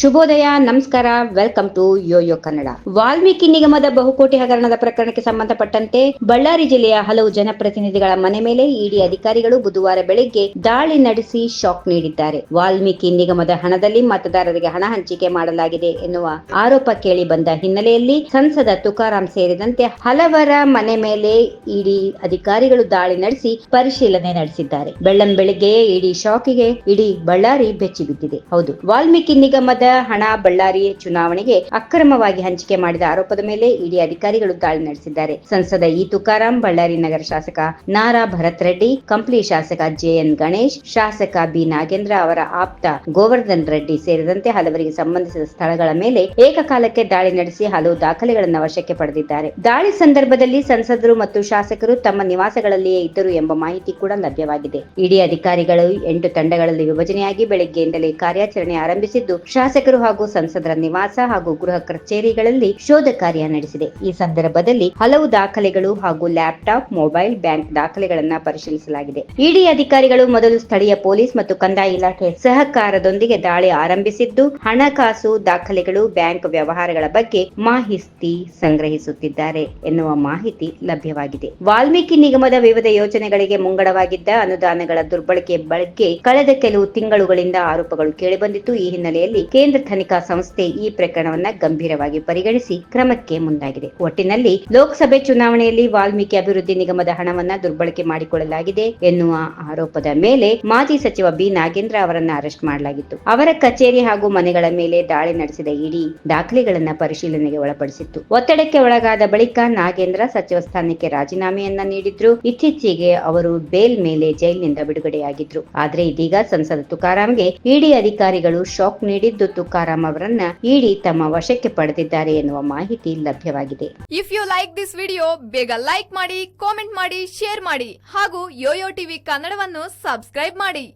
ಶುಭೋದಯ, ನಮಸ್ಕಾರ welcome to YoYo Kannada Valmiki ನಿಗಮದ ಬಹುಕೋಟಿ ಹಗರಣದ ಪ್ರಕರಣಕ್ಕೆ ಸಂಬಂಧಪಟ್ಟಂತೆ ಬಳ್ಳಾರಿ ಜಿಲ್ಲೆಯ ಹಲವು ಜನಪ್ರತಿನಿಧಿಗಳ ಮನೆ ಮೇಲೆ ಇಡಿ ಅಧಿಕಾರಿಗಳು ಬುಧವಾರ ಬೆಳಗ್ಗೆ ದಾಳಿ ನಡೆಸಿ ಶಾಕ್ ನೀಡಿದ್ದಾರೆ. ವಾಲ್ಮೀಕಿ ನಿಗಮದ ಹಣದಲ್ಲಿ ಮತದಾರರಿಗೆ ಹಣ ಹಂಚಿಕೆ ಮಾಡಲಾಗಿದೆ ಎನ್ನುವ ಆರೋಪ ಕೇಳಿ ಬಂದ ಹಿನ್ನೆಲೆಯಲ್ಲಿ ಸಂಸದ ತುಕಾರಾಂ ಸೇರಿದಂತೆ ಹಲವರ ಮನೆ ಮೇಲೆ ಇಡಿ ಅಧಿಕಾರಿಗಳು ದಾಳಿ ನಡೆಸಿ ಪರಿಶೀಲನೆ ನಡೆಸಿದ್ದಾರೆ. ಬೆಳ್ಳಂ ಬೆಳಿಗ್ಗೆಯೇ ಇಡಿ ಶಾಕಿಗೆ ಇಡೀ ಬಳ್ಳಾರಿ ಬೆಚ್ಚಿ ಬಿದ್ದಿದೆ ಹೌದು, ವಾಲ್ಮೀಕಿ ನಿಗಮದ ಹಣ ಬಳ್ಳಾರಿ ಚುನಾವಣೆಗೆ ಅಕ್ರಮವಾಗಿ ಹಂಚಿಕೆ ಮಾಡಿದ ಆರೋಪದ ಮೇಲೆ ಇಡಿ ಅಧಿಕಾರಿಗಳು ದಾಳಿ ನಡೆಸಿದ್ದಾರೆ. ಸಂಸದ ಇ ತುಕಾರಾಂ, ಬಳ್ಳಾರಿ ನಗರ ಶಾಸಕ ನಾರಾ ಭರತ್ ರೆಡ್ಡಿ, ಕಂಪ್ಲಿ ಶಾಸಕ ಜೆಎನ್ ಗಣೇಶ್, ಶಾಸಕ ಬಿ ನಾಗೇಂದ್ರ ಅವರ ಆಪ್ತ ಗೋವರ್ಧನ್ ರೆಡ್ಡಿ ಸೇರಿದಂತೆ ಹಲವರಿಗೆ ಸಂಬಂಧಿಸಿದ ಸ್ಥಳಗಳ ಮೇಲೆ ಏಕಕಾಲಕ್ಕೆ ದಾಳಿ ನಡೆಸಿ ಹಲವು ದಾಖಲೆಗಳನ್ನು ವಶಕ್ಕೆ ಪಡೆದಿದ್ದಾರೆ. ದಾಳಿ ಸಂದರ್ಭದಲ್ಲಿ ಸಂಸದರು ಮತ್ತು ಶಾಸಕರು ತಮ್ಮ ನಿವಾಸಗಳಲ್ಲಿಯೇ ಇದ್ದರು ಎಂಬ ಮಾಹಿತಿ ಕೂಡ ಲಭ್ಯವಾಗಿದೆ. ಇಡಿ ಅಧಿಕಾರಿಗಳು ಎಂಟು ತಂಡಗಳಲ್ಲಿ ವಿಭಜನೆಯಾಗಿ ಬೆಳಗ್ಗೆಯಿಂದಲೇ ಕಾರ್ಯಾಚರಣೆ ಆರಂಭಿಸಿದ್ದು ಶಾಸಕರು ಹಾಗೂ ಸಂಸದರ ನಿವಾಸ ಹಾಗೂ ಗೃಹ ಕಚೇರಿಗಳಲ್ಲಿ ಶೋಧ ಕಾರ್ಯ ನಡೆಸಿದೆ. ಈ ಸಂದರ್ಭದಲ್ಲಿ ಹಲವು ದಾಖಲೆಗಳು ಹಾಗೂ ಲ್ಯಾಪ್ಟಾಪ್, ಮೊಬೈಲ್, ಬ್ಯಾಂಕ್ ದಾಖಲೆಗಳನ್ನ ಪರಿಶೀಲಿಸಲಾಗಿದೆ. ಇಡಿ ಅಧಿಕಾರಿಗಳು ಮೊದಲು ಸ್ಥಳೀಯ ಪೊಲೀಸ್ ಮತ್ತು ಕಂದಾಯ ಇಲಾಖೆ ಸಹಕಾರದೊಂದಿಗೆ ದಾಳಿ ಆರಂಭಿಸಿದ್ದು, ಹಣಕಾಸು ದಾಖಲೆಗಳು ಬ್ಯಾಂಕ್ ವ್ಯವಹಾರಗಳ ಬಗ್ಗೆ ಮಾಹಿತಿ ಸಂಗ್ರಹಿಸುತ್ತಿದ್ದಾರೆ ಎನ್ನುವ ಮಾಹಿತಿ ಲಭ್ಯವಾಗಿದೆ. ವಾಲ್ಮೀಕಿ ನಿಗಮದ ವಿವಿಧ ಯೋಜನೆಗಳಿಗೆ ಮುಂಗಡವಾಗಿದ್ದ ಅನುದಾನಗಳ ದುರ್ಬಳಕೆ ಬಗ್ಗೆ ಕಳೆದ ಕೆಲವು ತಿಂಗಳುಗಳಿಂದ ಆರೋಪಗಳು ಕೇಳಿಬಂದಿತ್ತು. ಈ ಹಿನ್ನೆಲೆಯಲ್ಲಿ ಕೇಂದ್ರ ತನಿಖಾ ಸಂಸ್ಥೆ ಈ ಪ್ರಕರಣವನ್ನ ಗಂಭೀರವಾಗಿ ಪರಿಗಣಿಸಿ ಕ್ರಮಕ್ಕೆ ಮುಂದಾಗಿದೆ. ಒಟ್ಟಿನಲ್ಲಿ ಲೋಕಸಭೆ ಚುನಾವಣೆಯಲ್ಲಿ ವಾಲ್ಮೀಕಿ ಅಭಿವೃದ್ಧಿ ನಿಗಮದ ಹಣವನ್ನ ದುರ್ಬಳಕೆ ಮಾಡಿಕೊಳ್ಳಲಾಗಿದೆ ಎನ್ನುವ ಆರೋಪದ ಮೇಲೆ ಮಾಜಿ ಸಚಿವ ಬಿ ನಾಗೇಂದ್ರ ಅವರನ್ನ ಅರೆಸ್ಟ್ ಮಾಡಲಾಗಿತ್ತು. ಅವರ ಕಚೇರಿ ಹಾಗೂ ಮನೆಗಳ ಮೇಲೆ ದಾಳಿ ನಡೆಸಿದ ಇಡಿ ದಾಖಲೆಗಳನ್ನ ಪರಿಶೀಲನೆಗೆ ಒಳಪಡಿಸಿತ್ತು. ಒತ್ತಡಕ್ಕೆ ಒಳಗಾದ ಬಳಿಕ ನಾಗೇಂದ್ರ ಸಚಿವ ಸ್ಥಾನಕ್ಕೆ ರಾಜೀನಾಮೆಯನ್ನ ನೀಡಿದ್ರು. ಇತ್ತೀಚೆಗೆ ಅವರು ಬೇಲ್ ಮೇಲೆ ಜೈಲಿನಿಂದ ಬಿಡುಗಡೆಯಾಗಿದ್ರು. ಆದ್ರೆ ಇದೀಗ ಸಂಸದ ತುಕಾರಾಂಗೆ ಇಡಿ ಅಧಿಕಾರಿಗಳು ಶಾಕ್ ನೀಡಿದ್ದು ತುಕಾರಾಂ ಅವರನ್ನ ಇಡಿ ತಮ್ಮ ವಶಕ್ಕೆ ಪಡೆದಿದ್ದಾರೆ ಎನ್ನುವ ಮಾಹಿತಿ ಲಭ್ಯವಾಗಿದೆ. If you like this video ಬೇಗ ಲೈಕ್ ಮಾಡಿ ಕಾಮೆಂಟ್ ಮಾಡಿ ಶೇರ್ ಮಾಡಿ ಹಾಗೂ ಯೋಯೋ ಟಿವಿ ಕನ್ನಡವನ್ನು ಸಬ್ಸ್ಕ್ರೈಬ್ ಮಾಡಿ.